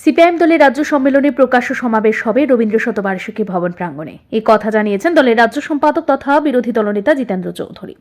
CPIM দলের রাজ্য সম্মেলনে প্রকাশ্য সমাবেশ হবে রবীন্দ্র শতবার্ষিকী ভবন প্রাঙ্গণে। এই কথা জানিয়েছেন দলের রাজ্য সম্পাদক তথা বিরোধী দলনেতা জিতেন্দ্র চৌধুরী।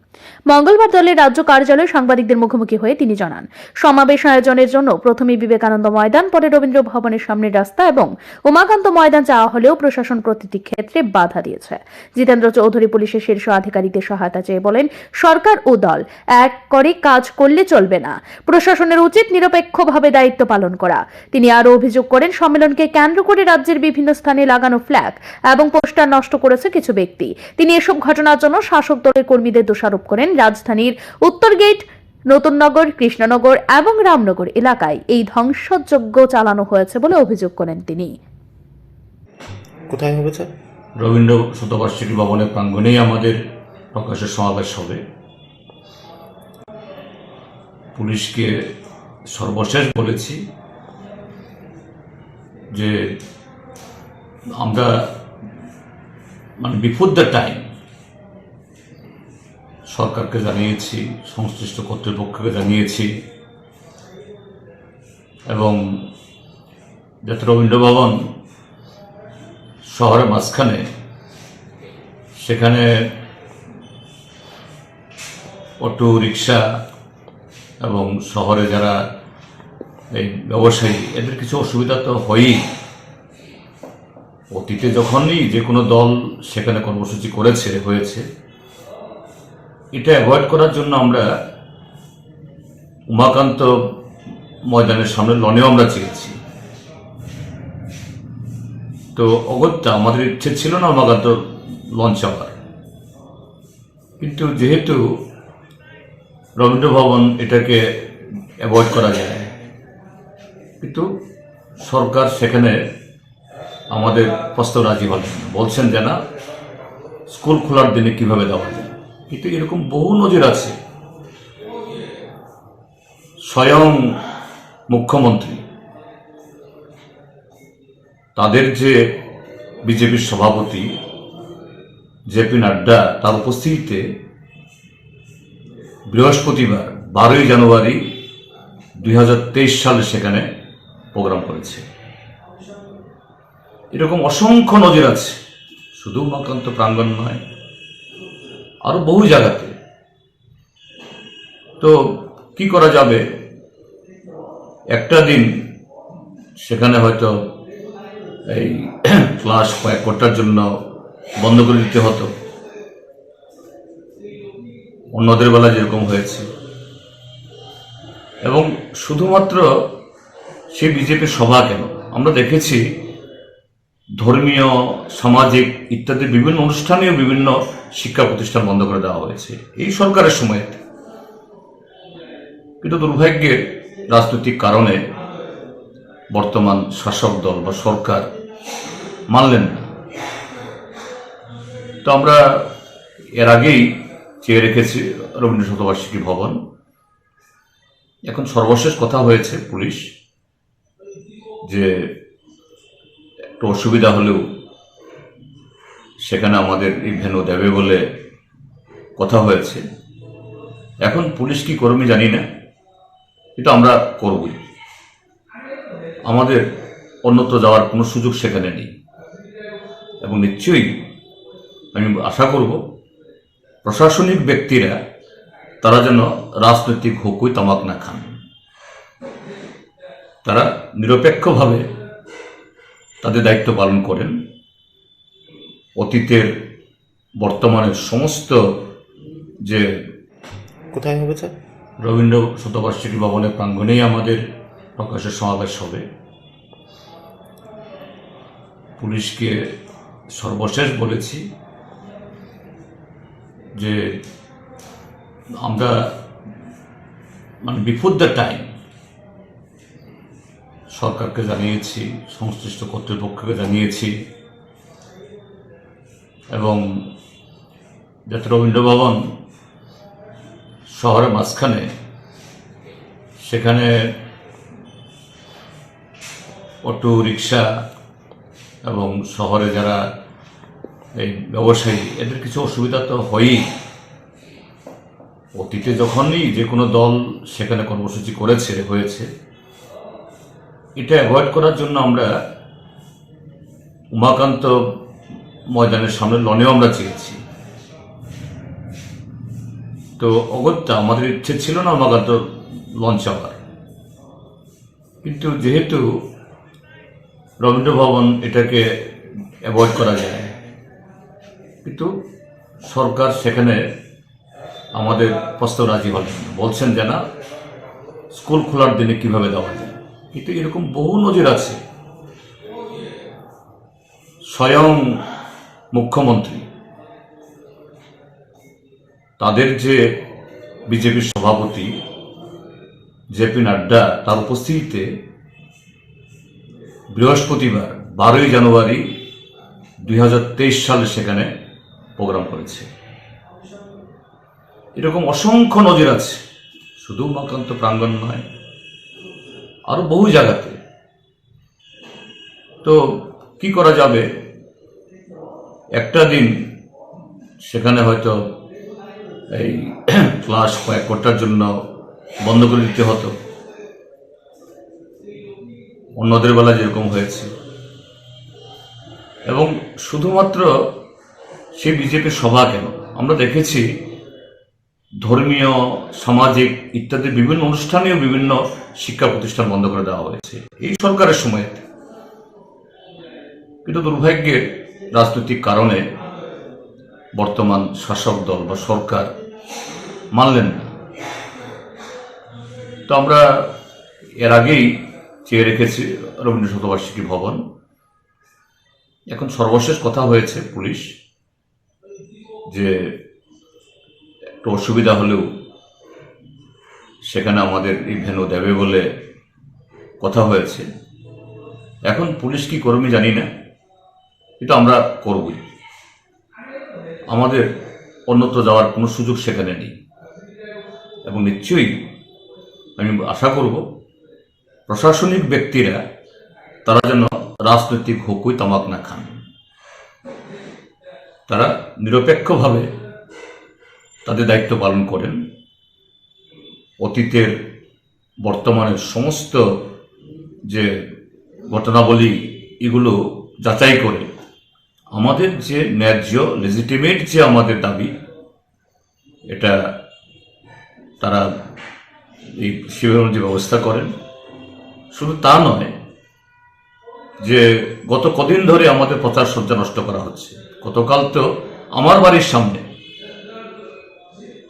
মঙ্গলবার দলের রাজ্য কার্যালয়ে সাংবাদিকদের মুখোমুখি হয়ে তিনি জানান, সমাবেশ আয়োজনের জন্য প্রথমে বিবেকানন্দ ময়দান, পরে রবীন্দ্র ভবনের সামনের রাস্তা এবং উমাকান্ত ময়দান চাওয়া হলেও প্রশাসন প্রতিটি ক্ষেত্রে বাধা দিয়েছে। জিতেন্দ্র চৌধুরী পুলিশের শীর্ষ আধিকারিকদের সহায়তা চেয়ে বলেন, সরকার ও দল এক করে কাজ করলে চলবে না। প্রশাসনের উচিত নিরপেক্ষভাবে দায়িত্ব পালন করা। তিনি আরও অভিযোগ করেন সম্মেলনকে কেন্দ্র করে রাজ্যের বিভিন্ন স্থানে লাগানো ফ্ল্যাগ এবং পোস্টার নষ্ট করেছে কিছু ব্যক্তি। তিনি এসব ঘটনার জন্য শাসক দলের কর্মীদের দোষারোপ করেন রাজধানীর উত্তর গেট নতুননগর কৃষ্ণনগর এবং রামনগর এলাকায়। এই ধ্বংসযজ্ঞ চালানো হয়েছে বলে অভিযোগ করেন তিনি। কোথায় হবে স্যার রবীন্দ্র শতবার্ষিকী ভবনের প্রাঙ্গণেই আমাদের প্রকাশের সমাবেশ হবে। পুলিশকে সর্বশেষ বলেছি যে আমরা মানে বিফোর দ্য টাইম সরকারকে জানিয়েছি, সংশ্লিষ্ট কর্তৃপক্ষকে জানিয়েছি, এবং যাতে রবীন্দ্র ভবন শহরের মাঝখানে, সেখানে অটো রিক্সা এবং শহরে যারা এই ব্যবসায়ী এদের কিছু অসুবিধা তো হয়ই। অতীতে যখনই যে কোনো দল সেখানে কর্মসূচি করেছে, হয়েছে, এটা অ্যাভয়েড করার জন্য আমরা উমাকান্ত ময়দানের সামনে লনেও আমরা চেয়েছি। তো অগত্যা আমাদের ইচ্ছে ছিল না উমাকান্ত লঞ্চ হওয়ার। কিন্তু যেহেতু রবীন্দ্র ভবন এটাকে অ্যাভয়েড করা যায় কিন্তু সরকার সেখানে আমাদের প্রস্তাব রাজি হলেন বলছেন যে না, স্কুল খোলার দিনে কীভাবে দেওয়া যায়। কিন্তু এরকম বহু নজির আছে। স্বয়ং মুখ্যমন্ত্রী, তাদের যে বিজেপির সভাপতি জেপি নাড্ডা, তার উপস্থিতিতে বৃহস্পতিবার বারোই জানুয়ারি দু হাজার তেইশ সালে সেখানে প্রোগ্রাম করেছে। এরকম অসংখ্য নজির আছে। শুধু উমাকান্ত প্রাঙ্গণ নয়, আরও বহু জায়গাতে। তো কি করা যাবে? একটা দিন সেখানে হয়তো এই ক্লাস কয়েক ঘণ্টার জন্য বন্ধ করে দিতে হতো। অন্যদের বেলা যেরকম হয়েছে। এবং শুধুমাত্র সেই বিজেপির সভা কেন? আমরা দেখেছি ধর্মীয়, সামাজিক ইত্যাদি বিভিন্ন অনুষ্ঠানেও বিভিন্ন শিক্ষা প্রতিষ্ঠান বন্ধ করে দেওয়া হয়েছে। এই সরকারের সময় কিন্তু দুর্ভাগ্যের রাজনৈতিক কারণে বর্তমান শাসক দল বা সরকার মানলেন না। তো আমরা এর আগেই চেয়ে রেখেছি রবীন্দ্র শতবার্ষিকী ভবন। এখন সর্বশেষ কথা হয়েছে পুলিশ। যে একটু অসুবিধা হলেও সেখানে আমাদের এই ভেনু দেবে বলে কথা হয়েছে। এখন পুলিশ কি কর্মী জানি না, এটা আমরা করবই। আমাদের অন্যত্র যাওয়ার কোনো সুযোগ সেখানে নেই। এবং নিশ্চয়ই আমি আশা করব প্রশাসনিক ব্যক্তিরা তারা যেন রাজনৈতিক হুকুই তামাক না খান। তারা নিরপেক্ষভাবে তাদের দায়িত্ব পালন করেন। অতীতের বর্তমানের সমস্ত যে কোথায় হবে স্যার? রবীন্দ্র শতবার্ষিকী ভবনের প্রাঙ্গণেই আমাদের প্রকাশের সমাবেশ হবে। পুলিশকে সর্বশেষ বলেছি যে আমরা মানে বিফোর দ্য টাইম সরকারকে জানিয়েছি, সংশ্লিষ্ট কর্তৃপক্ষকে জানিয়েছি। এবং যাতে রবীন্দ্র ভবন শহরের মাঝখানে সেখানে অটো রিক্সা এবং শহরে যারা এই ব্যবসায়ী, এদের কিছু অসুবিধা তো হয়ই। অতীতে যখনই যে কোনো দল সেখানে কর্মসূচি করেছে, হয়েছে এটা অ্যাভয়েড করার জন্য আমরা উমাকান্ত ময়দানের সামনে লনেও আমরা চেয়েছি। তো অগত্যা আমাদের ইচ্ছে ছিল না উমাকান্ত লঞ্চ হওয়ার। কিন্তু যেহেতু রবীন্দ্র ভবন এটাকে অ্যাভয়েড করা যায়, কিন্তু সরকার সেখানে আমাদের প্রস্তাব রাজি হলেন বলছেন যে না, স্কুল খোলার দিনে কীভাবে দেওয়া যায়? কিন্তু এরকম বহু নজির আছে। স্বয়ং মুখ্যমন্ত্রী। তাদের যে বিজেপির সভাপতি জেপি নাড্ডা, তার উপস্থিতিতে বৃহস্পতিবার, বারোই জানুয়ারি দুই হাজার তেইশ সালে সেখানে প্রোগ্রাম করেছে। এরকম অসংখ্য নজির আছে। শুধু উমাকান্ত প্রাঙ্গণ নয় আরও বহু জায়গাতে। তো কি করা যাবে? একটা দিন সেখানে হয়তো এই ক্লাস কয়েক ঘণ্টার জন্য বন্ধ করে দিতে হতো। অন্যদের বেলা যেরকম হয়েছে। এবং শুধুমাত্র সে বিজেপির সভা কেন? আমরা দেখেছি ধর্মীয়, সামাজিক ইত্যাদি বিভিন্ন অনুষ্ঠানেও বিভিন্ন শিক্ষা প্রতিষ্ঠান বন্ধ করে দেওয়া হয়েছে। এই সরকারের সময়ে কিন্তু দুর্ভাগ্যের রাজনৈতিক কারণে বর্তমান শাসক দল বা সরকার মানলেন না। তো আমরা এর আগেই চেয়ে রেখেছি রবীন্দ্র শতবার্ষিকী ভবন। এখন সর্বশেষ কথা হয়েছে পুলিশ যে একটু অসুবিধা হলেও সেখানে আমাদের এই ভেনু দেবে বলে কথা হয়েছে। এখন পুলিশ কি কর্মী জানি না, কিন্তু আমরা করবই। আমাদের অন্যত্র যাওয়ার কোনো সুযোগ সেখানে নেই। এবং নিশ্চয়ই আমি আশা করব প্রশাসনিক ব্যক্তিরা তারা যেন রাজনৈতিক হুকুই তামাক না খান। তারা নিরপেক্ষভাবে তাদের দায়িত্ব পালন করেন। অতীতের বর্তমানের সমস্ত যে ঘটনাবলী এগুলো যাচাই করে আমাদের যে ন্যায্য লেজিটিমেট যে আমাদের দাবি, এটা তারা এই শিবির যে ব্যবস্থা করেন, শুধু তা নয়, যে গত কদিন ধরে আমাদের প্রচার সজ্জা নষ্ট করা হচ্ছে। গতকাল তো আমার বাড়ির সামনে,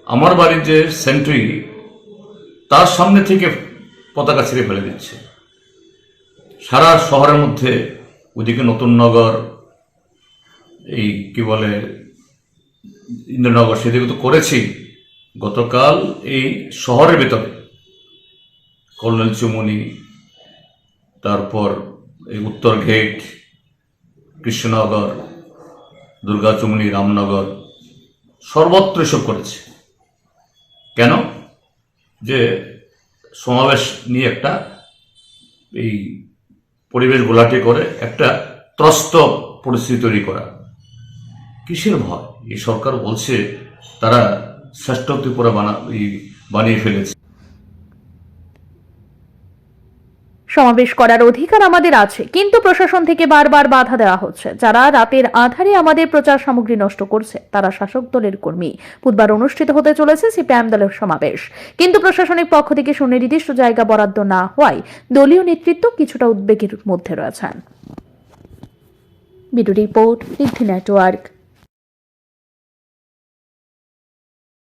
আমার বাড়ির যে সেন্ট্রি তার সামনে থেকে পতাকা ছিঁড়ে ফেলে দিচ্ছে। সারা শহরের মধ্যে ওইদিকে নতুন নগর, এই কি বলে, ইন্দ্রনগর সেদিকে তো করেছি। গতকাল এই শহরের ভেতরে কর্নেল চুমনি, তারপর এই উত্তর গেট কৃষ্ণনগর, দুর্গা চুমনি, রামনগর, সর্বত্র এসব করেছে। কেন? যে সমাবেশ নিয়ে একটা এই পরিবেশ গোলাটি করে, একটা ত্রস্ত পরিস্থিতি তৈরি করা। কিসের ভয়? এই সরকার বলছে তারা শ্রেষ্ঠ ত্রিপুরা বানা বানিয়ে ফেলেছে। সমাবেশ করার অধিকার আমাদের আছে, কিন্তু প্রশাসন থেকে বারবার বাধা দেওয়া হচ্ছে। যারা রাতের আধারে আমাদের প্রচার সামগ্রী নষ্ট করছে, তারা শাসক দলের কর্মী। বুধবার অনুষ্ঠিত হতে চলেছে সিপিআইএম দলের সমাবেশ। কিন্তু প্রশাসনিক পক্ষ থেকে সুনির্দিষ্ট জায়গা বরাদ্দ না হওয়ায় দলীয় নেতৃত্ব কিছুটা উদ্বেগের মধ্যে রয়েছেন। Report network.